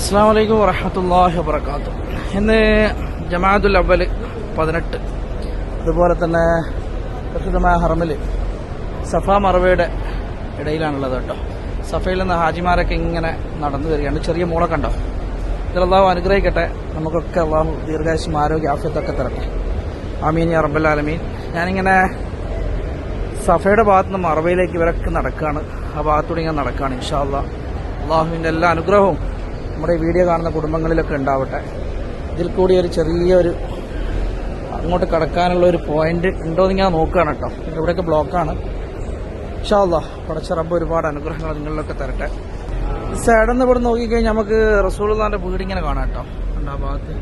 അസ്സാം വലൈക്കും വറഹമത്തല്ലാഹി വബർക്കാത്തു ഇന്ന് ജമാഅത്തുൽ അവൽ പതിനെട്ട്. അതുപോലെ തന്നെ പ്രസിദ്ധമായ ഹറമിൽ സഫ മറവയുടെ ഇടയിലാണുള്ളത് കേട്ടോ. സഫയിൽ നിന്ന് ഹാജിമാരൊക്കെ ഇങ്ങനെ നടന്നു വരികയാണ്. ചെറിയ മോളൊക്കെ കണ്ടോ അള്ളാഹു അനുഗ്രഹിക്കട്ടെ. നമുക്കൊക്കെ അള്ളാഹു ദീർഘായുസും ആരോഗ്യ ആഫ്യത്തൊക്കെ തരട്ടെ. ആമീൻ യാ റബ്ബൽ ആലമീൻ. ഞാനിങ്ങനെ സഫയുടെ ഭാഗത്ത് നിന്ന് മറവയിലേക്ക് ഇവരൊക്കെ നടക്കുകയാണ് ആ ഭാഗത്തൂടെ ഇങ്ങനെ നടക്കുകയാണ് ഇൻഷാ അള്ളാഹ് അള്ളാഹുവിന്റെ എല്ലാ അനുഗ്രഹവും നമ്മുടെ ഈ വീഡിയോ കാണുന്ന കുടുംബങ്ങളിലൊക്കെ ഉണ്ടാവട്ടെ. ഇതിൽ കൂടി ഒരു ചെറിയൊരു അങ്ങോട്ട് കടക്കാനുള്ള ഒരു പോയിന്റ് ഉണ്ടോ എന്ന് ഞാൻ നോക്കുകയാണ് കേട്ടോ. ഇവിടെയൊക്കെ ബ്ലോക്കാണ് ഷാല്ല പടച്ച റബ്ബ് ഒരുപാട് അനുഗ്രഹങ്ങൾ നിങ്ങളിലൊക്കെ തരട്ടെ. സൈഡിൽ നിന്ന് ഇവിടെ നോക്കിക്കഴിഞ്ഞാൽ നമുക്ക് റസൂൾദാന്റെ വീട് ഇങ്ങനെ കാണാം കേട്ടോ. ഉണ്ടോ ആ ഭാഗത്ത്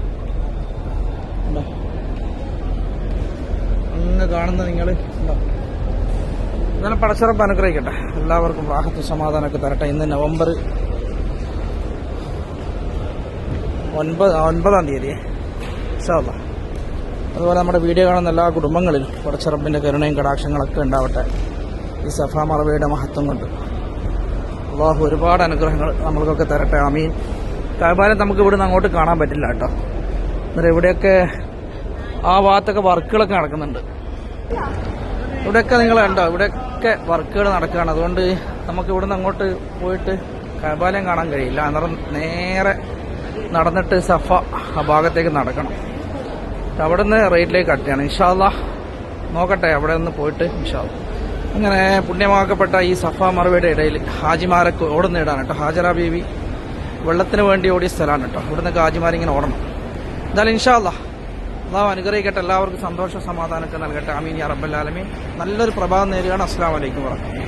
അങ്ങ് കാണുന്ന നിങ്ങൾ ഉണ്ടോ എന്നാലും പടച്ചറപ്പ് അനുഗ്രഹിക്കട്ടെ. എല്ലാവർക്കും റാഹത്തും സമാധാനമൊക്കെ തരട്ടെ. ഇന്ന് നവംബർ ഒൻപത് ഒൻപതാം തീയതി. സാധാ അതുപോലെ നമ്മുടെ വീഡിയോ കാണുന്ന എല്ലാ കുടുംബങ്ങളിലും കുറച്ചറപ്പിന്റെ കരുണയും കടാക്ഷങ്ങളൊക്കെ ഉണ്ടാവട്ടെ. ഈ സഫാ മറവയുടെ മഹത്വം കൊണ്ട്. അള്ളാഹു ഒരുപാട് അനുഗ്രഹങ്ങൾ നമ്മൾക്കൊക്കെ തരട്ടെ. അമീൻ കാബാലം നമുക്ക് ഇവിടുന്ന് അങ്ങോട്ട് കാണാൻ പറ്റില്ല കേട്ടോ. അന്നേരം ഇവിടെയൊക്കെ ആ ഭാഗത്തൊക്കെ വർക്കുകളൊക്കെ നടക്കുന്നുണ്ട്. ഇവിടെയൊക്കെ നിങ്ങൾ കണ്ടോ? ഇവിടെയൊക്കെ വർക്കുകൾ നടക്കുകയാണ്. അതുകൊണ്ട് നമുക്ക് ഇവിടുന്ന് അങ്ങോട്ട് പോയിട്ട് കബാലയം കാണാൻ കഴിയില്ല. അന്നേരം നേരെ നടന്നിട്ട് സഫ ആ ഭാഗത്തേക്ക് നടക്കണം. അവിടെ നിന്ന് റേറ്റിലേക്ക് കട്ടിയാണ് ഇൻഷാല്ല നോക്കട്ടെ അവിടെ നിന്ന് പോയിട്ട് ഇൻഷാല്ല അങ്ങനെ പുണ്യമാക്കപ്പെട്ട ഈ സഫ മറവിയുടെ ഇടയിൽ ഹാജിമാരൊക്കെ ഓടുന്ന ഇടാണ് കേട്ടോ. ഹാജറ ബീവി വെള്ളത്തിന് വേണ്ടി ഓടിയ സ്ഥലമാണ് കേട്ടോ. ഇവിടുന്ന് ഹാജിമാരിങ്ങനെ ഓടണം. എന്തായാലും ഇൻഷാല്ല അള്ളാഹു അനുഗ്രഹിക്കട്ടെ. എല്ലാവർക്കും സന്തോഷ സമാധാനമൊക്കെ നൽകട്ടെ. അമീൻ യാ നല്ലൊരു പ്രഭാതം നേരുകയാണ്. അസ്സാം വലൈക്കും വർഹമത്തുള്ളാഹി